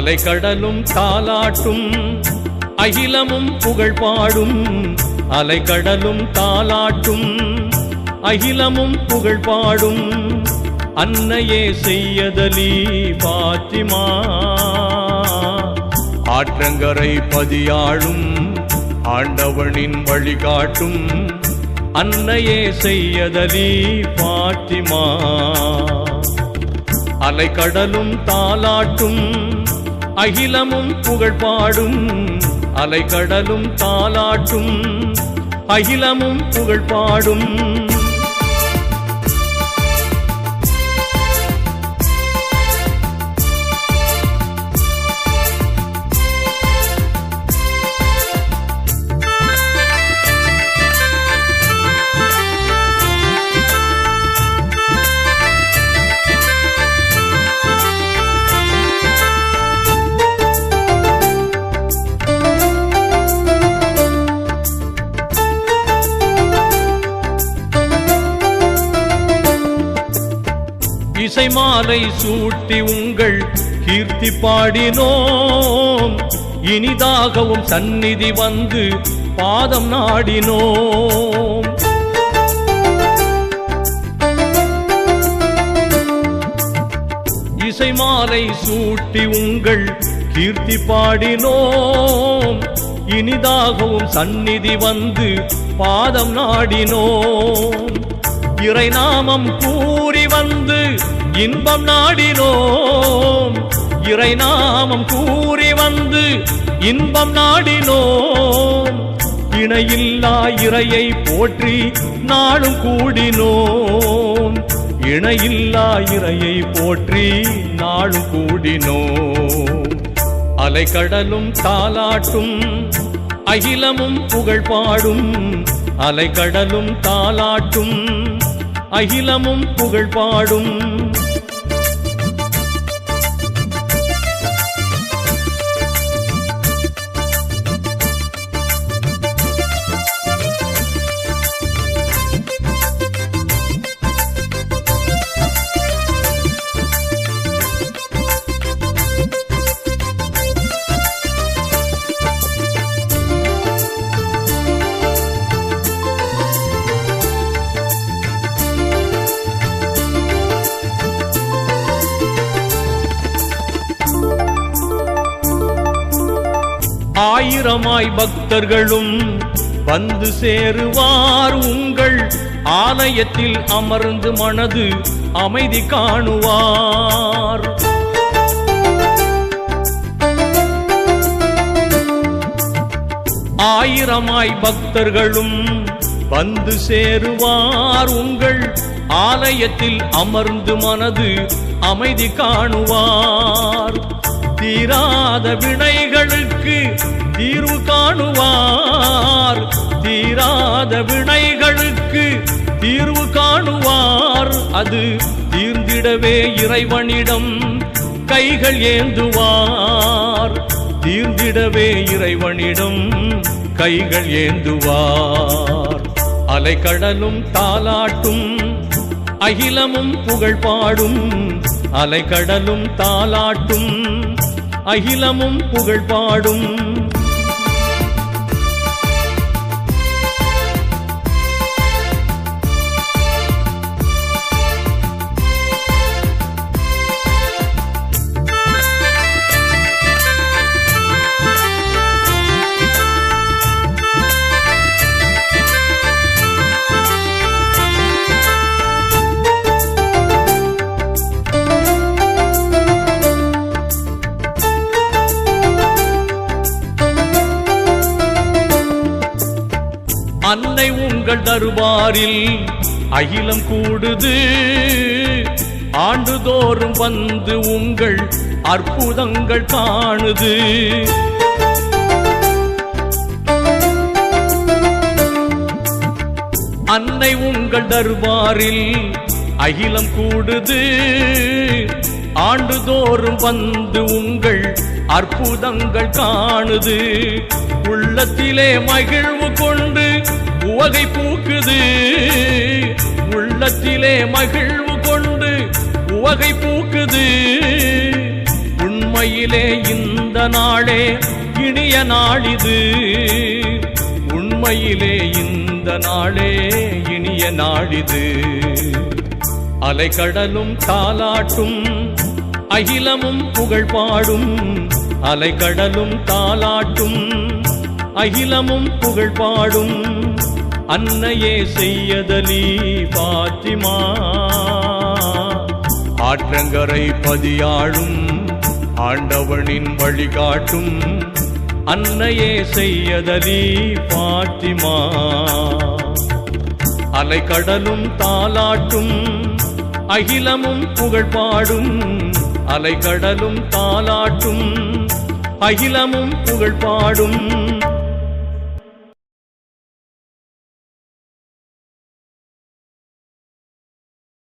அலை கடலும் தாலாட்டும் அகிலமும் புகழ் பாடும் அலை கடலும் தாலாட்டும் அகிலமும் புகழ் பாடும் அன்னையே செய்யதலி பாத்திமா. ஆற்றங்கரை பதியாழும் ஆண்டவனின் வழிகாட்டும். அன்னையே செய்யதலி பாத்திமா. அலைக்கடலும் தாலாட்டும் அகிலமும் புகழ் பாடும் அலைகடலும் தாலாட்டும் அகிலமும் புகழ் பாடும் இசை மாலை சூட்டி உங்கள் கீர்த்தி பாடினோம். இனிதாகவும் சந்நிதி வந்து பாதம் நாடினோம். இசை மாலை சூட்டி உங்கள் கீர்த்தி பாடினோம். இனிதாகவும் சந்நிதி வந்து பாதம் நாடினோம். இறைநாமம் கூறி வந்து இன்பம் நாடினோம். இறை நாமம் கூறி வந்து இன்பம் நாடினோம். இணையில்லா இறையை போற்றி நாளும் கூடினோம். இணையில்லா இறையை போற்றி நாளும் கூடினோம். அலைக்கடலும் தாலாட்டும் அகிலமும் புகழ் பாடும். அலைக்கடலும் தாலாட்டும் அகிலமும் புகழ் பாடும். ஆயிரமாய் பக்தர்களும் வந்து சேருவார் உங்கள் ஆலயத்தில் அமர்ந்து மனது அமைதி காணுவார். ஆயிரமாய் பக்தர்களும் வந்து சேருவார் உங்கள் ஆலயத்தில் அமர்ந்து மனது அமைதி காணுவார். தீராத வினைகளுக்கு தீர்வு காணுவார். தீராத வினைகளுக்கு தீர்வு காணுவார். அது தீர்ந்திடவே இறைவனிடம் கைகள் ஏந்துவார். தீர்ந்திடவே இறைவனிடம் கைகள் ஏந்துவார். அலைக்கடலும் தாலாட்டும் அகிலமும் புகழ் பாடும். அலைக்கடலும் தாலாட்டும் அகிலமும் புகழ் பாடும். உங்கள் தருபாரில் அகிலம் கூடுது. ஆண்டுதோறும் வந்து உங்கள் அற்புதங்கள் காணுது. அன்னை உங்கள் தர்பாரில் அகிலம் கூடுது. ஆண்டுதோறும் வந்து உங்கள் அற்புதங்கள் காணுது. உள்ளத்திலே மகிழ்வு கொண்டு உவகை பூக்குது. உள்ளத்திலே மகிழ்வு கொண்டு உவகை பூக்குது. உண்மையிலே இந்த நாளே இனிய நாளிது உண்மையிலே இந்த நாளே இனிய நாளிது அலைக்கடலும் தாலாட்டும் அகிலமும் புகழ் பாடும். அலைக்கடலும் தாலாட்டும் அகிலமும் புகழ் பாடும். அன்னையே செய்யதலி பாத்திமா. ஆற்றங்கரை பதியாழும் ஆண்டவனின் வழிகாட்டும். அன்னையே செய்யதலி பாத்திமா. அலைக்கடலும் தாலாட்டும் அகிலமும் புகழ்பாடும். அலைக்கடலும் தாலாட்டும் அகிலமும் புகழ்பாடும். பாடும்